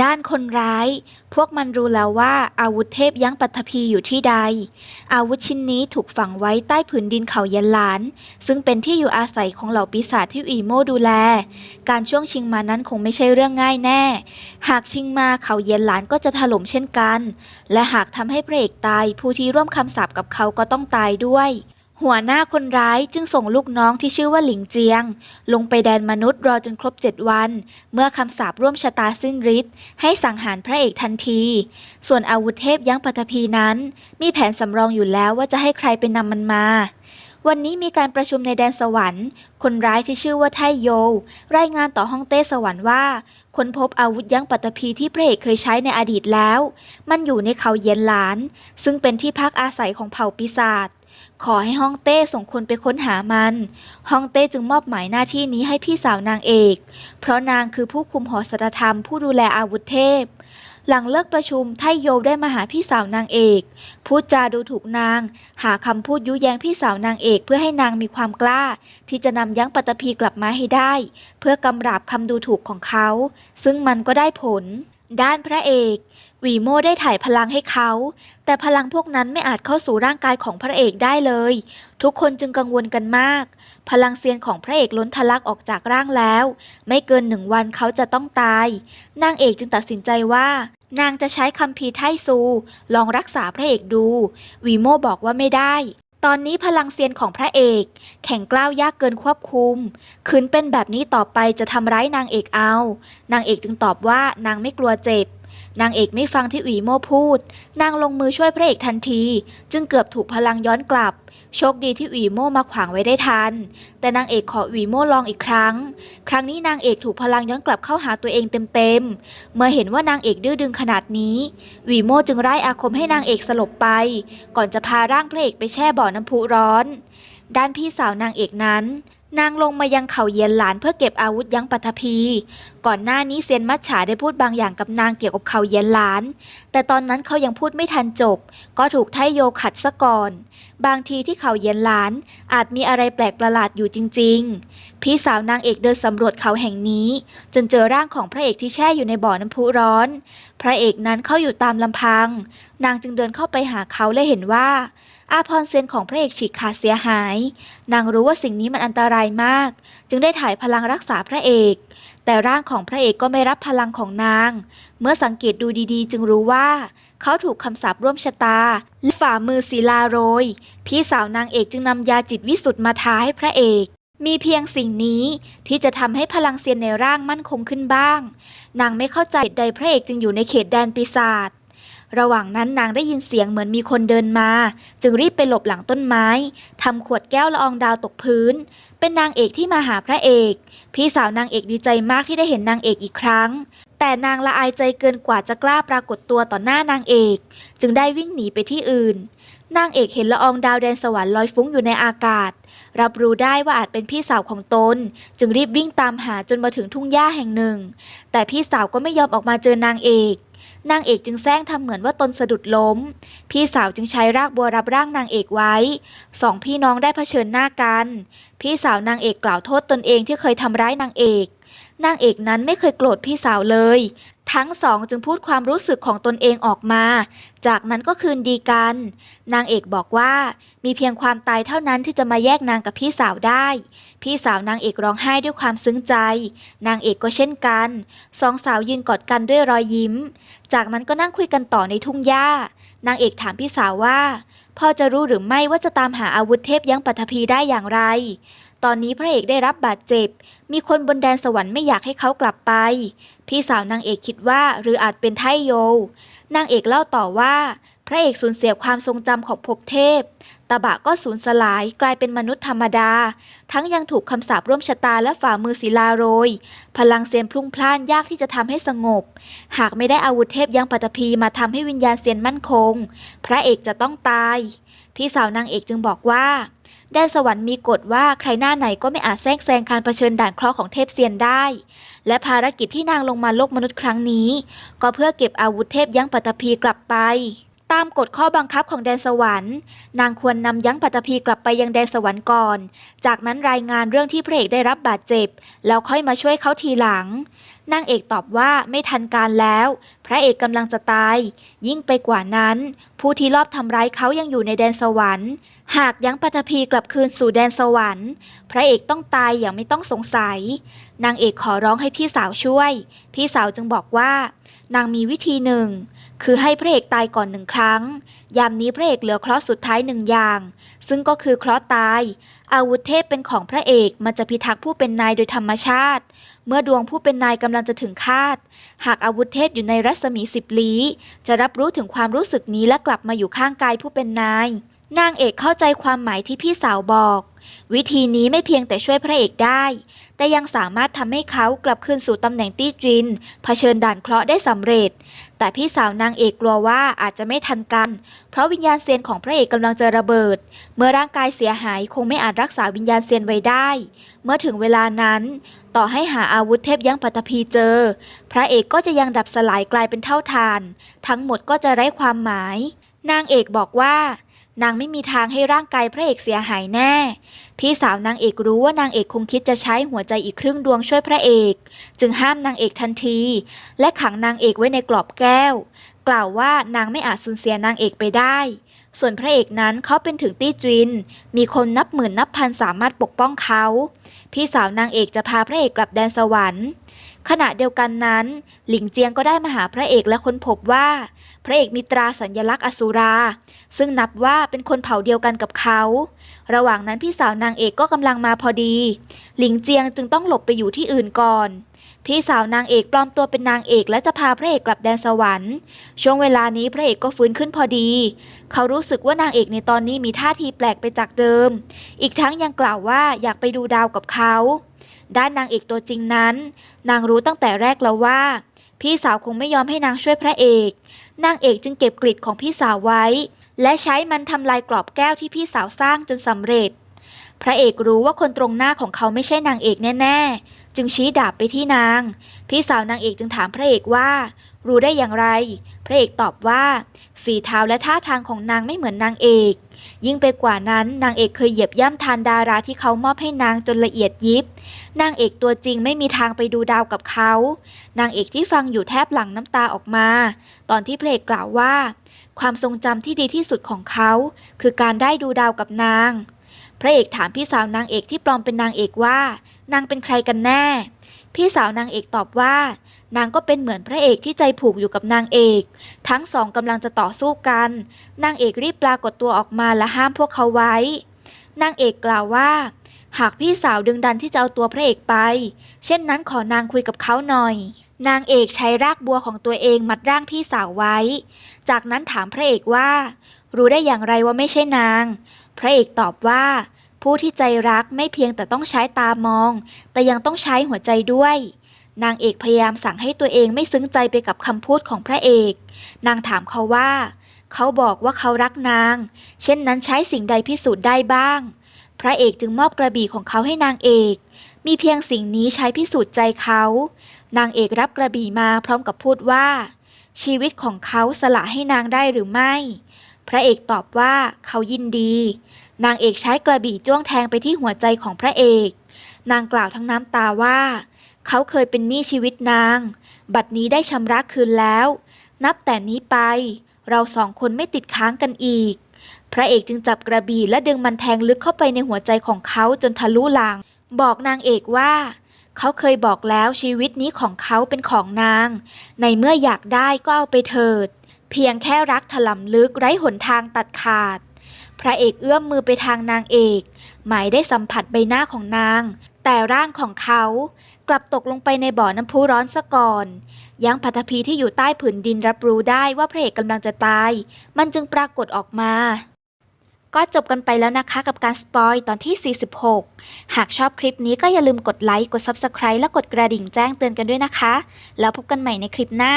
ด้านคนร้าย พวกมันรู้แล้วว่าอาวุธเทพยั้งปัทภีอยู่ที่ใด อาวุธชิ้นนี้ถูกฝังไว้ใต้ผืนดินเขายันหลาน ซึ่งเป็นที่อยู่อาศัยของเหล่าปีศาจที่อีโมดูแล การช่วงชิงมานั้นคงไม่ใช่เรื่องง่ายแน่ หากชิงมาเขาเย็นหลานก็จะถล่มเช่นกัน และหากทำให้พระเอกตายผู้ที่ร่วมคำสาปกับเขาก็ต้องตายด้วย หัวหน้าคนร้ายจึงส่งลูกน้องที่ชื่อว่าหลิงเจียง ลงไปแดนมนุษย์รอจนครบเจ็ดวัน เมื่อคำสาปร่วมชะตาสิ้นฤทธิ์ให้สังหารพระเอกทันที ส่วนอาวุธเทพยั้งปัทภีนั้น มีแผนสำรองอยู่แล้วว่าจะให้ใครไปนำมันมา วันนี้มีการประชุมในแดนสวรรค์ คนร้ายที่ชื่อว่าไทโย รายงานต่อฮ่องเต้สวรรค์ว่าค้นพบอาวุธยั้งปัตภีที่พระเอกเคยใช้ในอดีตแล้ว มันอยู่ในเขาเย็นหลาน ซึ่งเป็นที่พักอาศัยของเผ่าปีศาจ ขอให้ฮ่องเต้ส่งคนไปค้นหามัน ฮ่องเต้จึงมอบหมายหน้าที่นี้ให้พี่สาวนางเอก เพราะนางคือผู้คุมหอสตธรรมผู้ดูแลอาวุธเทพ หลังเลิกประชุมไทโยได้มาหาพี่สาวนางเอก พูดจาดูถูกนาง หาคำพูดยุแยงพี่สาวนางเอกเพื่อให้นางมีความกล้า ที่จะนำยั้งปัตตภีกลับมาให้ได้ เพื่อกำราบคำดูถูกของเขา ซึ่งมันก็ได้ผล ด้านพระเอกวีโมได้ถ่ายพลังให้เขา แต่พลังพวกนั้นไม่อาจเข้าสู่ร่างกายของพระเอกได้เลย ทุกคนจึงกังวลกันมาก พลังเซียนของพระเอกล้นทะลักออกจากร่างแล้ว ไม่เกินหนึ่งวันเขาจะต้องตาย นางเอกจึงตัดสินใจว่า นางจะใช้คัมภีไทซู ลองรักษาพระเอกดูวีโมบอกว่าไม่ได้ ตอนนี้พลังเซียนของพระเอก แข่งกล้าวยากเกินควบคุม คืนเป็นแบบนี้ต่อไปจะทำร้ายนางเอกเอา นางเอกจึงตอบว่านางไม่กลัวเจ็บ นางเอกไม่ฟังที่อุ๋ยโม่พูด นางลงมือช่วยพระเอกทันที จึงเกือบถูกพลังย้อนกลับ โชคดีที่อุ๋ยโม่มาขวางไว้ได้ทัน แต่นางเอกขออุ๋ยโม่ลองอีกครั้ง ครั้งนี้นางเอกถูกพลังย้อนกลับเข้าหาตัวเองเต็มๆ เมื่อเห็นว่านางเอกดื้อดึงขนาดนี้อุ๋ยโม่จึงไร้อาคมให้นางเอกสลบไป ก่อนจะพาร่างพระเอกไปแช่บ่อน้ำพุร้อน ด้านพี่สาวนางเอกนั้น นางลงมายังเขาเยียนหลานเพื่อเก็บอาวุธยั้งปัทภี ก่อนหน้านี้เซียนมัจฉาได้พูดบางอย่างกับนางเกี่ยวกับเขาเยียนหลาน แต่ตอนนั้นเขายังพูดไม่ทันจบ ก็ถูกไทโยขัดซะก่อน บางทีที่เขาเยียนหลานอาจมีอะไรแปลกประหลาดอยู่จริง ๆ พี่สาวนางเอกเดินสำรวจเขาแห่งนี้ จนเจอร่างของพระเอกที่แช่อยู่ในบ่อน้ำพุร้อน พระเอกนั้นเข้าอยู่ตามลำพัง นางจึงเดินเข้าไปหาเขาและเห็นว่า อาพรเซนของพระเอกฉีกขาดเสียหาย นางรู้ว่าสิ่งนี้มันอันตรายมาก จึงได้ถ่ายพลังรักษาพระเอก แต่ร่างของพระเอกก็ไม่รับพลังของนาง เมื่อสังเกตดูดีๆ จึงรู้ว่า เขาถูกคำสาปร่วมชะตาและฝ่ามือศิลาโรย พี่สาวนางเอกจึงนำยาจิตวิสุทธ์มาทาให้พระเอกมีเพียงสิ่งนี้ที่จะทำให้พลังเซียนในร่างมั่นคงขึ้นบ้าง นางไม่เข้าใจใดพระเอกจึงอยู่ในเขตแดนปีศาจ ระหว่างนั้นนางได้ยินเสียงเหมือนมีคนเดินมา จึงรีบไปหลบหลังต้นไม้ทำขวดแก้วละอองดาวตกพื้น เป็นนางเอกที่มาหาพระเอก พี่สาวนางเอกดีใจมากที่ได้เห็นนางเอกอีกครั้ง แต่นางละอายใจเกินกว่าจะกล้าปรากฏตัวต่อหน้านางเอก จึงได้วิ่งหนีไปที่อื่น นางเอกเห็นละอองดาวแดนสวรรค์ลอยฟุ้งอยู่ในอากาศ รับรู้ได้ว่าอาจเป็นพี่สาวของตน จึงรีบวิ่งตามหาจนมาถึงทุ่งหญ้าแห่งหนึ่ง แต่พี่สาวก็ไม่ยอมออกมาเจอนางเอก นางเอกจึงแซงทำเหมือนว่าตนสะดุดล้ม พี่สาวจึงใช้รากบัวรับร่างนางเอกไว้ สองพี่น้องได้เผชิญหน้ากัน พี่สาวนางเอกกล่าวโทษตนเองที่เคยทำร้ายนางเอก นางเอกนั้นไม่เคยโกรธพี่สาวเลย ทั้งสองจึงพูดความรู้สึกของตนเองออกมา จากนั้นก็คืนดีกัน นางเอกบอกว่า มีเพียงความตายเท่านั้นที่จะมาแยกนางกับพี่สาวได้ พี่สาวนางเอกร้องไห้ด้วยความซึ้งใจ นางเอกก็เช่นกัน สองสาวยืนกอดกันด้วยรอยยิ้ม จากนั้นก็นั่งคุยกันต่อในทุ่งหญ้า นางเอกถามพี่สาวว่าพ่อจะรู้หรือไม่ว่าจะตามหาอาวุธเทพยั้งปัทภีได้อย่างไร ตอนนี้พระเอกได้รับบาดเจ็บ มีคนบนแดนสวรรค์ไม่อยากให้เขากลับไป พี่สาวนางเอกคิดว่าหรืออาจเป็นไทโย นางเอกเล่าต่อว่า พระเอกสูญเสียความทรงจำของภพเทพตาบะก็สูญสลายกลายเป็นมนุษย์ธรรมดา ทั้งยังถูกคำสาปร่วมชะตาและฝ่ามือศิลาโรย พลังเซียนพลุ่งพล่านยากที่จะทำให้สงบ หากไม่ได้อาวุธเทพยังปัตภีมาทำให้วิญญาณเซียนมั่นคง พระเอกจะต้องตาย พี่สาวนางเอกจึงบอกว่า แดนสวรรค์มีกฎว่าใครหน้าไหนก็ไม่อาจแทรกแซงการเผชิญด่านเคราะห์ของเทพเซียนได้ และภารกิจที่นางลงมาโลกมนุษย์ครั้งนี้ ก็เพื่อเก็บอาวุธเทพยั้งปัตภีกลับไป ตามกฎข้อบังคับของแดนสวรรค์ นางควรนำยั้งปัตภีกลับไปยังแดนสวรรค์ก่อน จากนั้นรายงานเรื่องที่พระเอกได้รับบาดเจ็บ แล้วค่อยมาช่วยเขาทีหลัง นางเอกตอบว่าไม่ทันการแล้ว พระเอกกำลังจะตาย ยิ่งไปกว่านั้น ผู้ที่ลอบทำร้ายเขายังอยู่ในแดนสวรรค์ หากยังปฐพีกลับคืนสู่แดนสวรรค์ พระเอกต้องตายอย่างไม่ต้องสงสัย นางเอกขอร้องให้พี่สาวช่วย พี่สาวจึงบอกว่า นางมีวิธีหนึ่ง คือให้พระเอกตายก่อนหนึ่งครั้ง ยามนี้พระเอกเหลือเคราะห์สุดท้ายหนึ่งอย่าง ซึ่งก็คือเคราะห์ตาย อาวุธเทพเป็นของพระเอกมันจะพิทักษ์ผู้เป็นนายโดยธรรมชาติ เมื่อดวงผู้เป็นนายกำลังจะถึงคาด หากอาวุธเทพอยู่ในรัศมีสิบลี้ จะรับรู้ถึงความรู้สึกนี้และกลับมาอยู่ข้างกายผู้เป็นนาย นางเอกเข้าใจความหมายที่พี่สาวบอก วิธีนี้ไม่เพียงแต่ช่วยพระเอกได้ แต่ยังสามารถทำให้เขากลับคืนสู่ตำแหน่งตี้จินเผชิญด่านเคราะห์ได้สำเร็จ แต่พี่สาวนางเอกกลัวว่าอาจจะไม่ทันกัน เพราะวิญญาณเซียนของพระเอกกำลังจะระเบิด เมื่อร่างกายเสียหายคงไม่อาจรักษาวิญญาณเซียนไว้ได้ เมื่อถึงเวลานั้น ต่อให้หาอาวุธเทพยั้งปัตภีเจอ พระเอกก็จะยังดับสลายกลายเป็นเท่าทาน ทั้งหมดก็จะไร้ความหมาย นางเอกบอกว่า นางไม่มีทางให้ร่างกายพระเอกเสียหายแน่ พี่สาวนางเอกรู้ว่านางเอกคงคิดจะใช้หัวใจอีกครึ่งดวงช่วยพระเอก จึงห้ามนางเอกทันที และขังนางเอกไว้ในกรอบแก้ว กล่าวว่านางไม่อาจสูญเสียนางเอกไปได้ ส่วนพระเอกนั้นเขาเป็นถึงตี้จิน มีคนนับหมื่นนับพันสามารถปกป้องเขา พี่สาวนางเอกจะพาพระเอกกลับแดนสวรรค์ ขณะเดียวกันนั้น หลิงเจียงก็ได้มาหาพระเอกและค้นพบว่า พระเอกมีตราสัญลักษณ์อสุรา ซึ่งนับว่าเป็นคนเผ่าเดียวกันกับเขา ระหว่างนั้นพี่สาวนางเอกก็กำลังมาพอดี หลิงเจียงจึงต้องหลบไปอยู่ที่อื่นก่อน พี่สาวนางเอกปลอมตัวเป็นนางเอกและจะพาพระเอกกลับแดนสวรรค์ ช่วงเวลานี้พระเอกก็ฟื้นขึ้นพอดี เขารู้สึกว่านางเอกในตอนนี้มีท่าทีแปลกไปจากเดิม อีกทั้งยังกล่าวว่าอยากไปดูดาวกับเขา ด้านนางเอกตัวจริงนั้น นางรู้ตั้งแต่แรกแล้วว่า พี่สาวคงไม่ยอมให้นางช่วยพระเอก นางเอกจึงเก็บกริดของพี่สาวไว้ และใช้มันทำลายกรอบแก้วที่พี่สาวสร้างจนสำเร็จ พระเอกรู้ว่าคนตรงหน้าของเขาไม่ใช่นางเอกแน่ๆ จึงชี้ดาบไปที่นาง พี่สาวนางเอกจึงถามพระเอกว่า รู้ได้อย่างไร พระเอกตอบว่า ฝีเท้าและท่าทางของนางไม่เหมือนนางเอก ยิ่งไปกว่านั้นนางเอกเคยเหยียบย่ำทานดาราที่เขามอบให้นางจนละเอียดยิบ นางเอกตัวจริงไม่มีทางไปดูดาวกับเขา นางเอกที่ฟังอยู่แทบหลั่งน้ำตาออกมา ตอนที่พระเอกกล่าวว่า ความทรงจำที่ดีที่สุดของเขา คือการได้ดูดาวกับนาง พระเอกถามพี่สาวนางเอกที่ปลอมเป็นนางเอกว่า นางเป็นใครกันแน่ พี่สาวนางเอกตอบว่า นางก็เป็นเหมือนพระเอกที่ใจผูกอยู่กับนางเอก ทั้งสองกำลังจะต่อสู้กัน นางเอกรีบปรากฏตัวออกมาและห้ามพวกเขาไว้ นางเอกกล่าวว่า หากพี่สาวดึงดันที่จะเอาตัวพระเอกไป เช่นนั้นขอนางคุยกับเขาหน่อย นางเอกใช้รากบัวของตัวเองมัดร่างพี่สาวไว้ จากนั้นถามพระเอกว่า รู้ได้อย่างไรว่าไม่ใช่นาง พระเอกตอบว่า ผู้ที่ใจรักไม่เพียงแต่ต้องใช้ตามอง แต่ยังต้องใช้หัวใจด้วย นางเอกพยายามสั่งให้ตัวเองไม่ซึ้งใจไปกับคำพูดของพระเอก นางถามเขาว่า เขาบอกว่าเขารักนาง เช่นนั้นใช้สิ่งใดพิสูจน์ได้บ้าง พระเอกจึงมอบกระบี่ของเขาให้นางเอก มีเพียงสิ่งนี้ใช้พิสูจน์ใจเขา นางเอกรับกระบี่มาพร้อมกับพูดว่า ชีวิตของเขาสละให้นางได้หรือไม่ พระเอกตอบว่าเขายินดี นางเอกใช้กระบี่จ้วงแทงไปที่หัวใจของพระเอก นางกล่าวทั้งน้ำตาว่า เขาเคยเป็นหนี้ชีวิตนาง บัดนี้ได้ชำระคืนแล้ว นับแต่นี้ไป เราสองคนไม่ติดค้างกันอีก พระเอกจึงจับกระบี่และดึงมันแทงลึกเข้าไปในหัวใจของเขาจนทะลุหลัง บอกนางเอกว่า เขาเคยบอกแล้วชีวิตนี้ของเขาเป็นของนาง ในเมื่ออยากได้ก็เอาไปเถิด เพียงแค่รักถล่ำลึกไร้หนทางตัดขาด พระเอกเอื้อมมือไปทางนางเอก หมายได้สัมผัสใบหน้าของนาง แต่ร่างของเขากลับตกลงไปในบ่อน้ำพุร้อนซะก่อน ยังพัทพีที่อยู่ใต้ผืนดินรับรู้ได้ว่าพระเอกกำลังจะตาย มันจึงปรากฏออกมา ก็จบกันไปแล้วนะคะกับการสปอยตอนที่ 46 หากชอบคลิปนี้ก็อย่าลืมกดไลค์ กด Subscribe และกดกระดิ่งแจ้งเตือนกันด้วยนะคะ แล้วพบกันใหม่ในคลิปหน้า